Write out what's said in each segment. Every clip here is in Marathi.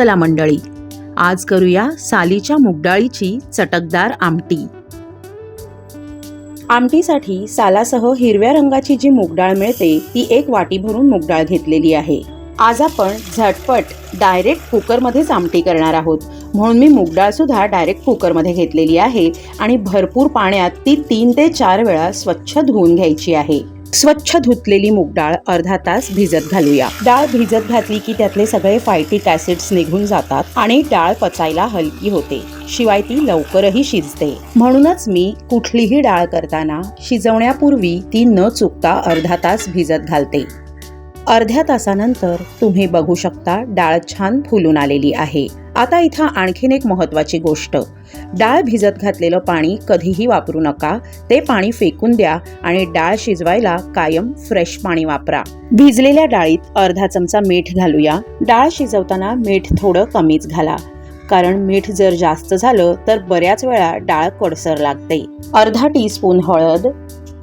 चला मंडळी. आज करूया सालीच्या मुगडाळीची चटकदार आमटी. आमटीसाठी सालासह हिरव्या रंगाची जी मुगडाळ मिळते ती एक वाटी भरून मुगडाळ घेतलेली आहे. आज आपण झटपट डायरेक्ट कुकरमध्येच आमटी करणार आहोत. म्हणून मी मुगडाळ सुद्धा डायरेक्ट कुकरमध्ये घेतलेली आहे आणि भरपूर पाण्यात ती तीन ते चार वेळा स्वच्छ धुवून घ्यायची आहे. स्वच्छ धुतलेली मूग डाळ अर्धा तास भिजत घालूया. डाळ भिजत घातली की त्यातले सगळे फायटिक ऍसिड्स निघून जातात आणि डाळ पचायला हलकी होते. शिवाय ती लवकरही शिजते. म्हणूनच मी कुठलीही डाळ करताना शिजवण्यापूर्वी ती न चुकता अर्धा तास भिजत घालते. अर्ध्या तासानंतर तुम्ही बघू शकता डाळ छान फुलून आलेली आहे. आता इथं आणखीन एक महत्वाची गोष्ट. डाळ भिजत घातलेलं पाणी कधीही वापरू नका. ते पाणी फेकून द्या आणि डाळ शिजवायला कायम फ्रेश पाणी वापरा. भिजलेल्या डाळीत अर्धा चमचा मीठ घालूया. डाळ शिजवताना मीठ थोडं कमीच घाला. कारण मीठ जर जास्त झालं तर बऱ्याच वेळा डाळ कडसर लागते. अर्धा टीस्पून हळद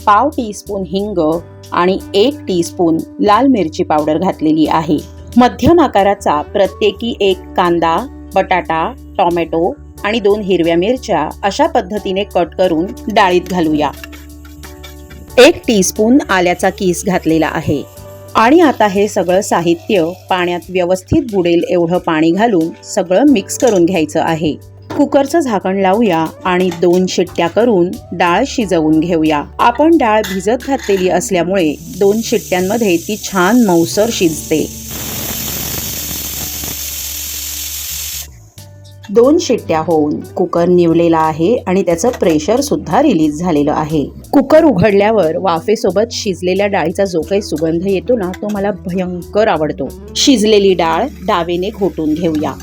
पाव टीस्पून हिंग आणि एक टीस्पून लाल मिरची पावडर घातलेली आहे. मध्यम आकाराचा प्रत्येकी एक कांदा बटाटा टोमॅटो आणि दोन हिरव्या मिरच्या अशा पद्धतीने कट करून डाळीत घालूया. एक टीस्पून आल्याचा किस घातलेला आहे. आणि आता हे सगळं साहित्य पाण्यात व्यवस्थित बुडेल एवढं पाणी घालून सगळं मिक्स करून घ्यायचं आहे. कुकरचं झाकण लावूया आणि दोन शिट्ट्या करून डाळ शिजवून घेऊया. आपण डाळ भिजत घातलेली असल्यामुळे दोन शिट्ट्यांमध्ये ती छान मऊसर शिजते. दोन शिट्ट्या होऊन कुकर निवलेला आहे आणि त्याचं प्रेशर सुद्धा रिलीज झालेलं आहे. कुकर उघडल्यावर वाफेसोबत शिजलेल्या डाळीचा जो काही सुगंध येतो ना तो मला भयंकर आवडतो. शिजलेली डाळ डावेने घोटून घेऊया.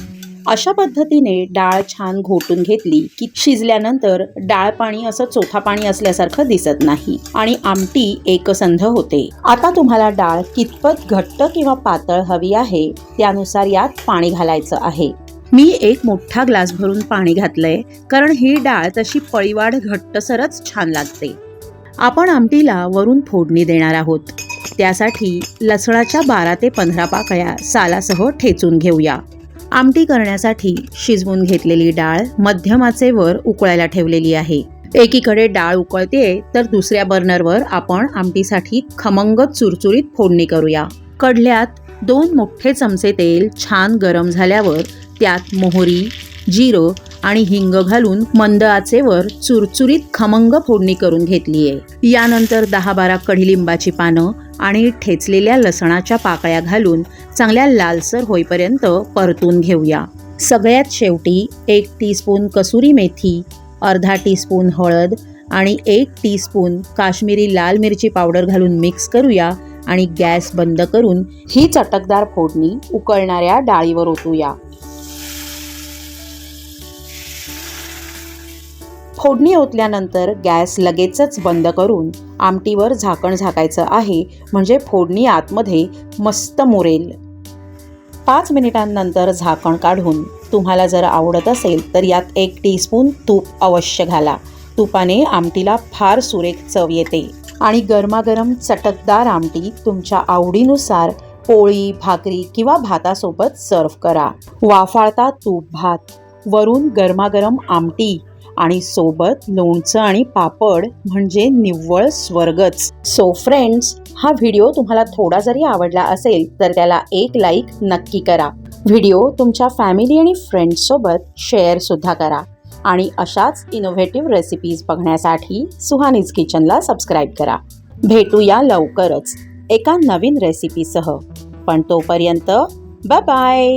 अशा पद्धतीने डाळ छान घोटून घेतली की शिजल्यानंतर डाळ पाणी असं चोथा पाणी असल्यासारखं दिसत नाही आणि आमटी एकसंध होते. आता तुम्हाला डाळ कितपत घट्ट किंवा पातळ हवी आहे त्यानुसार यात पाणी घालायचं आहे. मी एक मोठा ग्लास भरून पाणी घातलंय कारण ही डाळ तशी पळीवाढ घट्टसरच छान लागते. आपण आमटीला वरून फोडणी देणार आहोत. त्यासाठी लसणाच्या बारा ते पंधरा पाकळ्या सालासह ठेचून घेऊया. आमटी करण्यासाठी शिजवून घेतलेली डाळ मध्यमाचे वर उकळायला ठेवलेली आहे. एकीकडे डाळ उकळते तर दुसऱ्या बर्नरवर आपण आमटीसाठी खमंग चुरचुरीत फोडणी करूया. कडल्यात दोन मोठे चमचे तेल छान गरम झाल्यावर त्यात मोहरी जिरं आणि हिंग घालून मंद आचेवर चुरचुरीत खमंग फोडणी करून घेतली आहे. यानंतर दहा बारा कढीलिंबाची पानं आणि ठेचलेल्या लसणाच्या पाकळ्या घालून चांगल्या लालसर होईपर्यंत परतून घेऊया. सगळ्यात शेवटी एक टीस्पून कसुरी मेथी अर्धा टीस्पून हळद आणि एक टीस्पून काश्मीरी लाल मिरची पावडर घालून मिक्स करूया आणि गॅस बंद करून ही चटकदार फोडणी उकळणाऱ्या डाळीवर ओतूया. फोडणी ओतल्यानंतर गॅस लगेचच बंद करून आमटीवर झाकण झाकायचं आहे म्हणजे फोडणी आतमध्ये मस्त मुरेल. पाच मिनिटांनंतर झाकण काढून तुम्हाला जर आवडत असेल तर यात एक टीस्पून तूप अवश्य घाला. तुपाने आमटीला फार सुरेख चव येते. आणि गरमागरम चटकदार आमटी तुमच्या आवडीनुसार पोळी भाकरी किंवा भातासोबत सर्व करा. वाफाळता तूप भात. वरून गरमागरम आमटी आणि सोबत लोणचं आणि पापड म्हणजे निव्वळ स्वर्गच. सो फ्रेंड्स हा व्हिडिओ तुम्हाला थोडा जरी आवडला असेल तर त्याला एक लाईक नक्की करा. व्हिडिओ तुमच्या फॅमिली आणि फ्रेंड्ससोबत शेअर सुद्धा करा. आणि अशाच इनोव्हेटिव्ह रेसिपीज बघण्यासाठी सुहानीज किचनला सबस्क्राईब करा. भेटूया लवकरच एका नवीन रेसिपीसह पण तोपर्यंत बाय बाय